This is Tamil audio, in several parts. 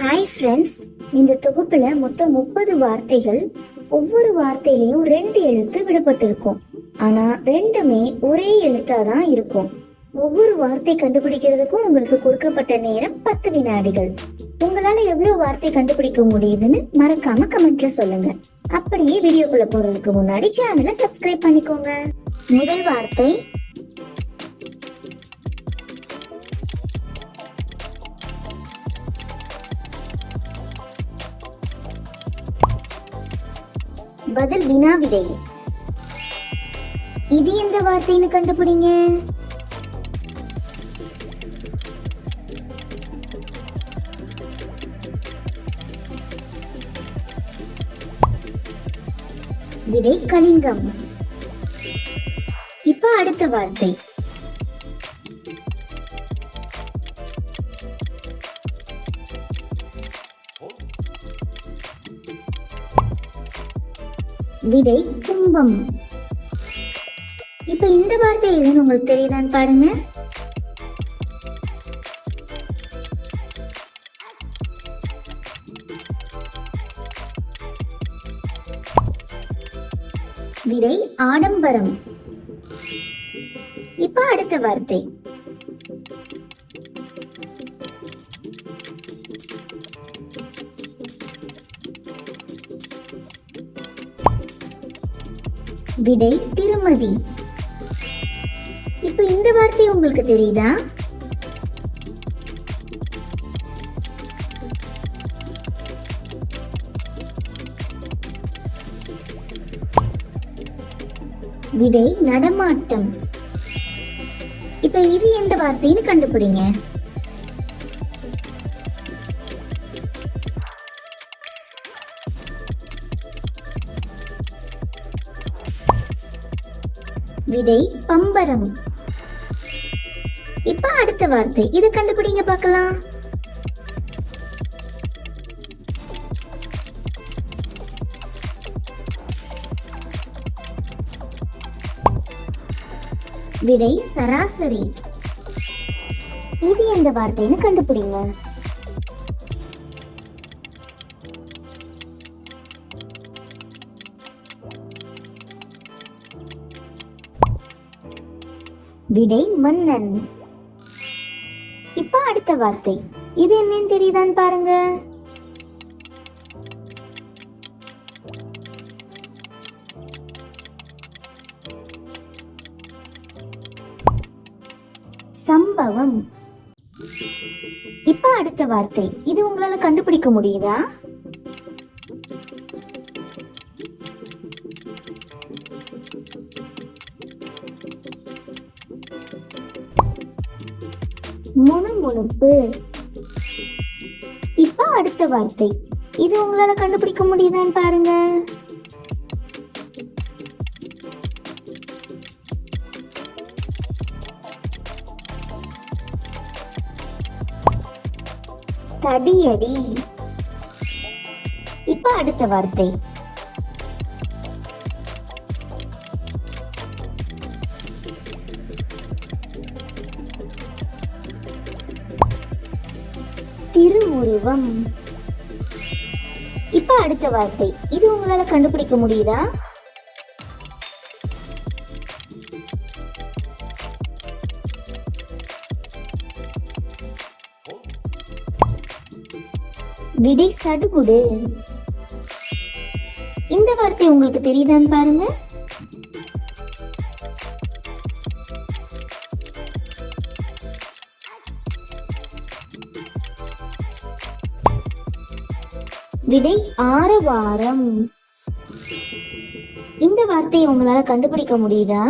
ஹாய் ஃப்ரெண்ட்ஸ் இந்த தொகுப்புல மொத்தம் முப்பது வார்த்தைகள் ஒவ்வொரு வார்த்தையிலையும் ரெண்டு எழுத்து விடப்பட்டிருக்கும். ஆனா ரெண்டுமே ஒரே எழுத்தா தான் இருக்கும். ஒவ்வொரு வார்த்தை கண்டுபிடிக்கிறதுக்கும் உங்களுக்கு கொடுக்கப்பட்ட நேரம் பத்து வினாடிகள். உங்களால எவ்வளவு வார்த்தை கண்டுபிடிக்க முடியுதுன்னு மறக்காம கமெண்ட்ல சொல்லுங்க. அப்படியே வீடியோக்குள்ள போறதுக்கு முன்னாடி சேனலை சப்ஸ்கிரைப் பண்ணிக்கோங்க. முதல் வார்த்தை பதில் வினா விடை இது எந்த வார்த்தைன்னு கண்டுபிடிங்க? விடை கலிங்கம். இப்ப அடுத்த வார்த்தை. விடை கும்பம். இப்ப இந்த வார்த்தை எதுன்னு உங்களுக்கு தெரியுதான்னு பாருங்க. விடை ஆடம்பரம். இப்ப அடுத்த வார்த்தை. விடை திருமதி. இப்ப இந்த வார்த்தை உங்களுக்கு தெரியுதா? விடை நடமாட்டம். இப்ப இது எந்த வார்த்தைன்னு கண்டுபிடிங்க. விடை பம்பரம். இப்ப அடுத்த வார்த்தை. இத கண்டுபிடிங்க பார்க்கலாம். விடை சராசரி. இது எந்த வார்த்தைன்னு கண்டுபிடிங்க. விடை மன்னன். இப்ப அடுத்த வார்த்தை. இது என்னன்னு தெரியுதான்னு பாருங்க. சம்பவம். இப்ப அடுத்த வார்த்தை. இது உங்களால கண்டுபிடிக்க முடியுதா? முணுமுணுப்பு. இப்ப அடுத்த வார்த்தை. இது உங்களால கண்டுபிடிக்க முடியுதான்னு பாருங்க. தடியடி. இப்ப அடுத்த வார்த்தை. திருவுருவம். இப்ப அடுத்த வார்த்தை. இது உங்களால கண்டுபிடிக்க முடியுதா? விடை சடுகுடு. இந்த வார்த்தை உங்களுக்கு தெரியுதான்னு பாருங்க. விடை ஆரவாரம் இந்த வார்த்தையை உங்களால கண்டுபிடிக்க முடியுதா?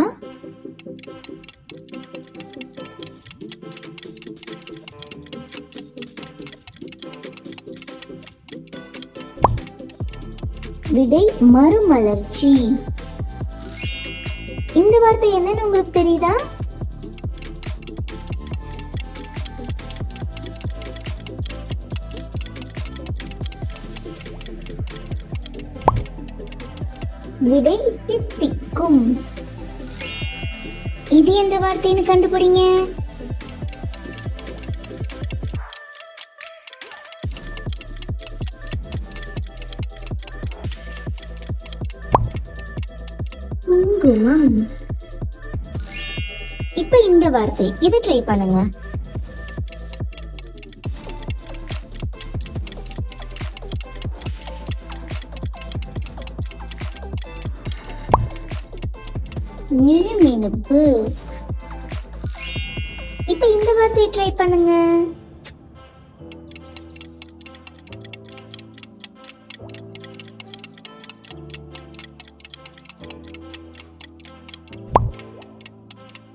விடை மறுமலர்ச்சி. இந்த வார்த்தை என்னன்னு உங்களுக்கு தெரியுதா? விடை தித்திக்கும் இது எந்த வார்த்தைன்னு கண்டுபிடிங்க? குங்குமம். இப்ப இந்த வார்த்தை இதை ட்ரை பண்ணுங்க. மினுமினுப்பு இப்ப இந்த வார்த்தையை ட்ரை பண்ணுங்க.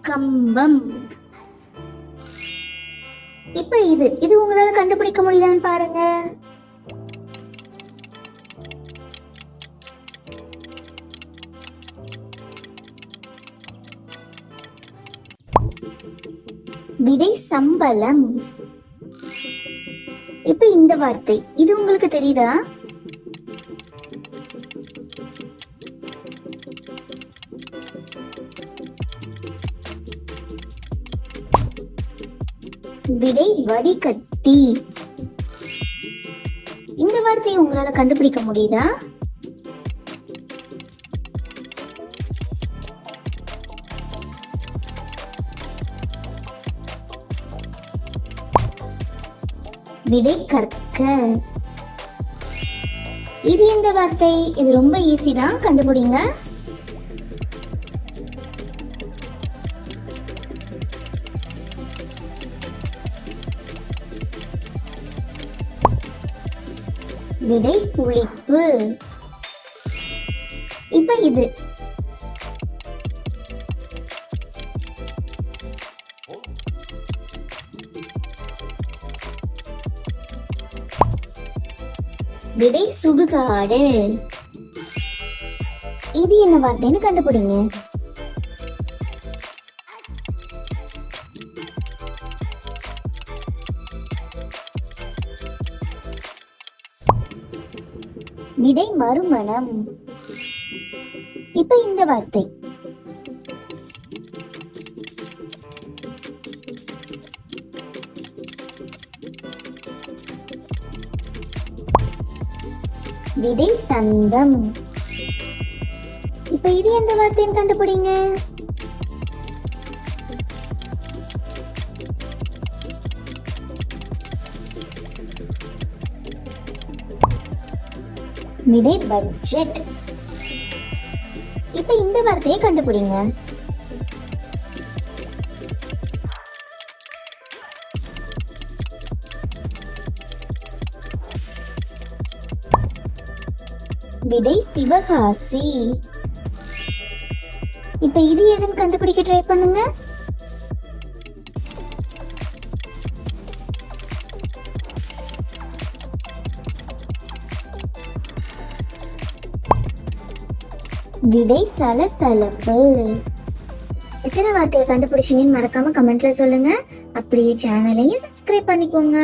கம்பம். இப்ப இது. இது உங்களால கண்டுபிடிக்க முடியுதான்னு பாருங்க. விடை சம்பளம். இப்ப இந்த வார்த்தை இது உங்களுக்கு தெரியுதா? விடை வடிகட்டி. இந்த வார்த்தையை உங்களால கண்டுபிடிக்க முடியுதா? விடை கற்க. இது எந்த வார்த்தை. இது ரொம்ப ஈஸி தான். கண்டுபிடிங்க. விடை புளிப்பு இப்ப இது. விடை சுடுகாடு. இது என்ன வார்த்தைன்னு கண்டுபிடிங்க. விடை மறுமணம். இப்ப இந்த வார்த்தை. விடை தந்தம். இப்ப இது எந்த வார்த்தைன்னு கண்டுபிடிங்க? விடை பட்ஜெட் இப்ப இந்த வார்த்தையை கண்டுபிடிங்க. விடை சிவகாசி. இப்ப இது எதுன்னு கண்டுபிடிக்க ட்ரை பண்ணுங்க. விடை சலசலப்பு. எத்தனை வார்த்தையை கண்டுபிடிச்சீங்கன்னு மறக்காம கமெண்ட்ல சொல்லுங்க. அப்படியே சேனலையும் சப்ஸ்கிரைப் பண்ணிக்கோங்க.